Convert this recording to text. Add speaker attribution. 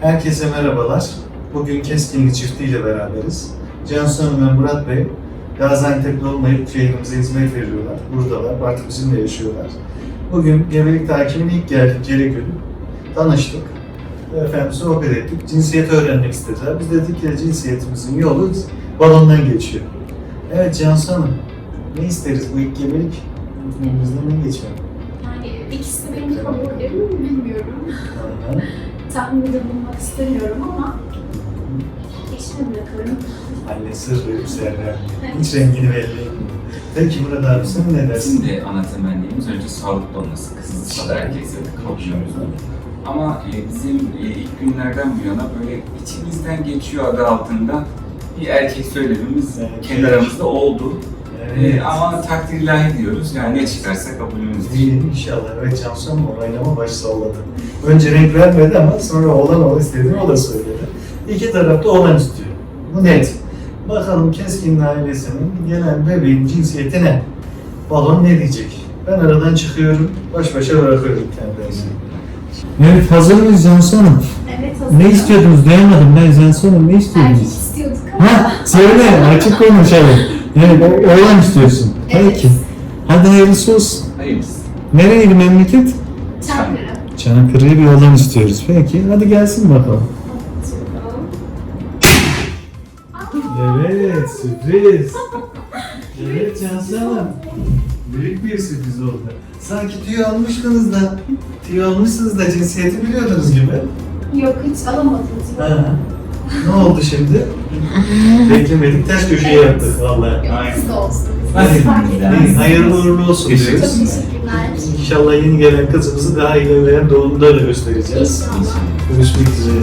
Speaker 1: Herkese merhabalar. Bugün Keskinli çiftiyle beraberiz. Cansu Hanım ve Murat Bey Gaziantep'te olmayıp şehrimize hizmet veriyorlar. Buradalar, artık bizimle yaşıyorlar. Bugün gebelik takibine ilk geldikleri gün tanıştık. Efendim sohbet ettik. Cinsiyeti öğrenmek istediler. Biz dedik ki cinsiyetimizin yolu balondan geçiyor. Evet Cansu Hanım, ne isteriz bu ilk gebelik? Bizden ne geçiyor?
Speaker 2: Yani ikisi benim favorim mi bilmiyorum. Tahminde bulunmak istemiyorum ama eşime bırakıyorum.
Speaker 1: Anne sır verip serler. Hiç rengini belli etmiyor. Peki Murat abi sen ne dersin?
Speaker 3: Bizim de ana temennimiz önce sağlıklı olması. Kızımızda da erkekse de kavuşuyoruz. Ama e, bizim e, ilk günlerden bu yana böyle içimizden geçiyor adı altında bir erkek söylemimiz
Speaker 1: Evet.
Speaker 3: kendi aramızda oldu.
Speaker 1: Evet.
Speaker 3: Ama takdir ilahi diyoruz. Yani ne çıkarsa kabulümüzdür.
Speaker 1: İyi inşallah. Evet Cansu Hanım onaylama baş salladı. Önce renk vermedi ama sonra oğlan o istediğini o da söyledi. İki taraf da oğlan istiyor. Bu net. Bakalım Keskin'in ailesinin gelen bebeğin cinsiyeti ne? Balon ne diyecek? Ben aradan çıkıyorum, baş başa bırakıyorum kendisini. Evet, hazır mıyız Cansu Hanım?
Speaker 2: Evet hazır.
Speaker 1: Ne istiyordunuz? Duyamadım ben Cansu Hanım. Ne
Speaker 2: Erkek
Speaker 1: istiyordunuz?
Speaker 2: istiyorduk ama.
Speaker 1: Ha, söyle, açık konuşalım. Evet, o- oğlan istiyorsun.
Speaker 2: Evet.
Speaker 1: Peki. Hadi hayırlısı olsun.
Speaker 3: Hayırlısı.
Speaker 1: Nereydi memleket?
Speaker 2: Çankırı.
Speaker 1: Çanakkale'ye bir oğlan istiyoruz. Peki, hadi gelsin bakalım. Evet, sürpriz. Evet Cansu Hanım. Büyük bir sürpriz oldu. Sanki tüy almıştınız da, tüy almışsınız da cinsiyeti biliyordunuz gibi.
Speaker 2: Yok hiç alamadınız.
Speaker 1: Ha. Ne oldu şimdi? Beklemedik, ters köşeye yaptık vallahi.
Speaker 2: Yok kız olsun.
Speaker 1: Hadi,
Speaker 2: etmez.
Speaker 1: hayırlı uğurlu olsun diyoruz.
Speaker 2: Çok teşekkürler.
Speaker 1: İnşallah yeni gelen kızımızı daha ilerleyen doğumda da göstereceğiz.
Speaker 2: İnşallah.
Speaker 1: Görüşmek üzere.